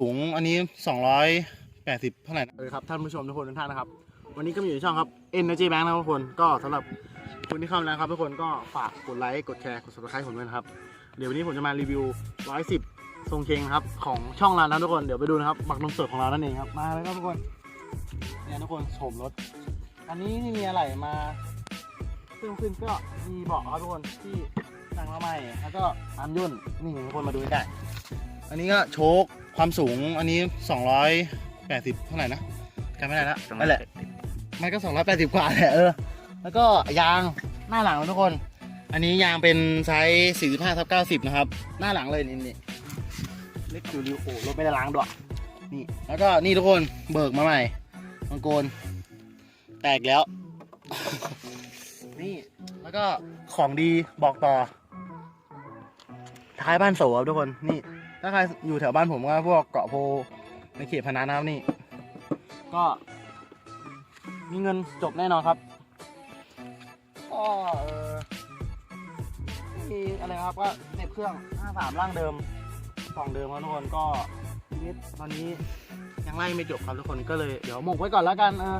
สูงอันนี้สองร้อยแปดสิบเท่าไหร่นะเลยครับท่านผู้ชมทุกคนทุกท่านนะครับ วันนี้ก็มีอยู่ในช่องครับ Energy Bank นะครับทุกคนก็สำหรับคุณที่เข้ามาแล้วครับทุกคนก็ฝากกดไลค์กดแชร์กด subscribe ผมด้วยนะครับ เดี๋ยววันนี้ผมจะมารีวิว 110 ทรงเคงครับของช่องเรานะทุกคนเดี๋ยวไปดูนะครับบักนมสดของเรานั่นเองครับมาเลยครับทุกคนเนี่ยทุกคนโฉมรถ อันนี้นี่มีอะไรมาซึ่งขึ้นก็มีเบาะครับทุกคนที่สั่งมาใหม่แล้วก็อันยุ่นนี่ทุกคนมาดูใกล้อันนี้ก็โชค ความสูงอันนี้ 280 เท่าไหร่นะจำไม่ได้แล้วนั่นแหละ มันก็ 280 กว่าแหละเออ แล้วก็ยางหน้าหลังนะทุกคน อันนี้ยางเป็นไซส์45ทับ90 นะครับ หน้าหลังเลยนี่นี่เล็กอยู่ริวโอ้รถไม่ได้ล้างด้วยนี่ แล้วก็นี่ทุกคนเบิกมาใหม่มังโกนแตกแล้ว นี่แล้วก็ของดีบอกต่อ ท้ายบ้านโสครับทุกคนนี่ ถ้าใครอยู่แถวบ้านผมก็พวกเกาะโพในเขตพนัสนะครับนี่ ก็ มีเงินจบแน่นอนครับก็เออมีอะไรครับก็เน็บเครื่อง 53 ร่างเดิมกล่องเดิมครับทุกคนก็ชีวิตตอนนี้ยังไล่ไม่จบครับทุกคนก็เลยเดี๋ยวหมกไว้ก่อนแล้วกันเออ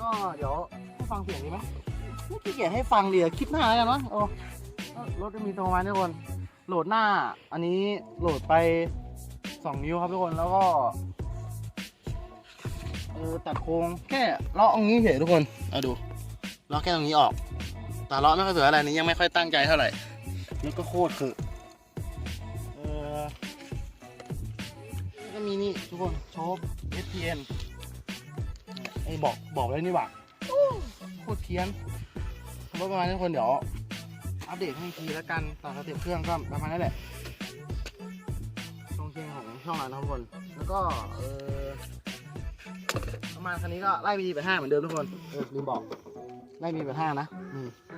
ก็เดี๋ยวให้ฟังเสียงดีไหมไม่ขี้เกียจให้ฟังเดี๋ยวคลิปหน้าแล้วกันวะโอ้รถจะมีตระมาทุกคน โหลดหน้าอันนี้โหลดไป 2 นิ้วครับทุกคนแล้วก็เออตัดโครงแค่เลาะตรงนี้เฉยทุกคนเอาดูเลาะแค่ตรงนี้ออกแต่เลาะไม่ค่อยสวยอะไรนี้ยังไม่ค่อยตั้งใจเท่าไหร่นี่ก็โคตรคือเออแล้วก็มีนี่ทุกคนโชว์ SPN ไอ้บอกบอกเลยนี่หว่าโอ้โคตรเทียนรถประมาณนี้ทุกคนเดี๋ยว อัปเดตให้ทีแล้วกันต่อสเต็ปเครื่องก็ประมาณนั้นแหละตรงเชียงของช่องเรานะทุกคนแล้วก็เออประมาณคันนี้ก็ไล่บีดไปห้าเหมือนเดิมทุกคนเออลืมบอกไล่บีไปห้านะ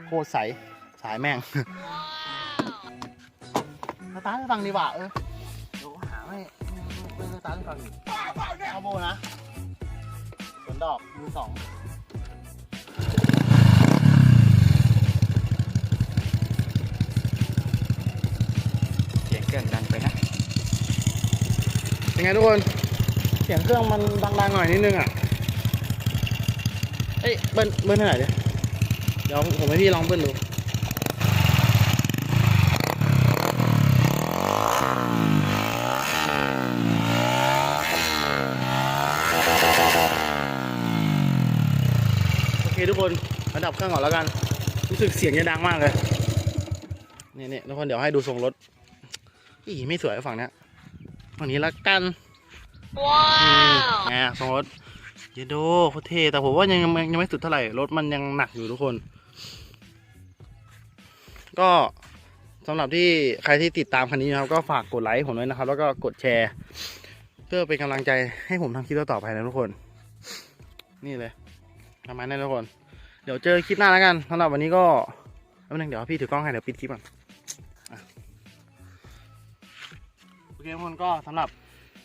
โคตรใสสายแม่งสตาร์ทให้ฟังดีกว่าเออเดี๋ยวหาให้เป็นสตาร์ทให้ฟังเอาโบนะสวนดอกมือสอง เครื่องดังไปนะเป็นไงทุกคน เสียงเครื่องมันดังๆหน่อยนิดนึงอะ เอ้ยเบิ้ลเบิ้ลเท่าไหร่เดี๋ยวเดี๋ยวผมให้พี่ลองเบิ้ลดูโอเคทุกคนระดับเครื่องก่อนแล้วกัน รู้สึกเสียงจะดังมากเลย นี่นี่ทุกคนเดี๋ยวให้ดูทรงรถ อีไม่สวยฝั่งเนี้ยฝั่งนี้ละกัน ว้าวไงอะทรงรถเยโดโคตรเท่แต่ผมว่ายังยังยังไม่สุดเท่าไหร่ รถมันยังหนักอยู่ทุกคน ก็สำหรับที่ใครที่ติดตามคันนี้นะครับ ก็ฝากกดไลค์ผมด้วยนะครับ แล้วก็กดแชร์ เพื่อเป็นกำลังใจให้ผมทำคลิปต่อๆไปนะทุกคน นี่เลยประมาณนั้นทุกคน เดี๋ยวเจอคลิปหน้าแล้วกันสำหรับวันนี้ก็แป๊บนึงเดี๋ยวพี่ถือกล้องให้เดี๋ยวปิดคลิปก่อน เคทุกคนก็สำหรับ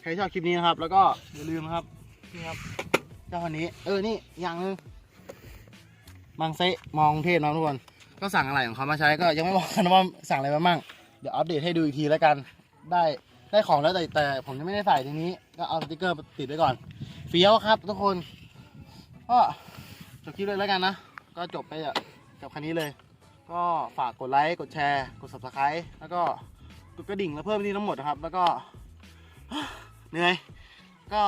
ใครชอบคลิปนี้นะครับ แล้วก็อย่าลืมนะครับนี่ครับเจ้าคนนี้ เออนี่อย่างหนึงบางเซะมองเทพนะทุกคนก็สั่งอะไรของเขามาใช้ก็ยังไม่บอกกันว่าสั่งอะไรมาบ้างเดี๋ยวอัปเดตให้ดูอีกทีแล้วกัน ได้ได้ของแล้วแต่แต่ผมยังไม่ได้ใส่ทีนี้ ก็เอาสติกเกอร์ติดไว้ก่อนเฟี้ยวครับทุกคนก็จบคลิปเลยแล้วกันนะ ก็จบไปกับคันนี้เลย ก็ฝากกดไลค์ กดแชร์ กด subscribe แล้วก็ กดกระดิ่งแล้วเพิ่มที่ทั้งหมดนะครับ แล้วก็เหนื่อย ก็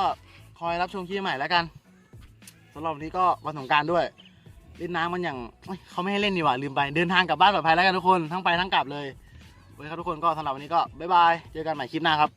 คอยรับชมคลิปใหม่แล้วกันสำหรับวันนี้ก็วันสงกรารด้วยเล่นน้ำมันอย่างเขาไม่ให้เล่นนี่หว่าลืมไปเดินทางกลับบ้านปลอดภัยแล้วกันทุกคนทั้งไปทั้งกลับเลยโอเคครับทุกคนก็สำหรับวันนี้ก็บ๊ายบายเจอกันใหม่คลิปหน้าครับ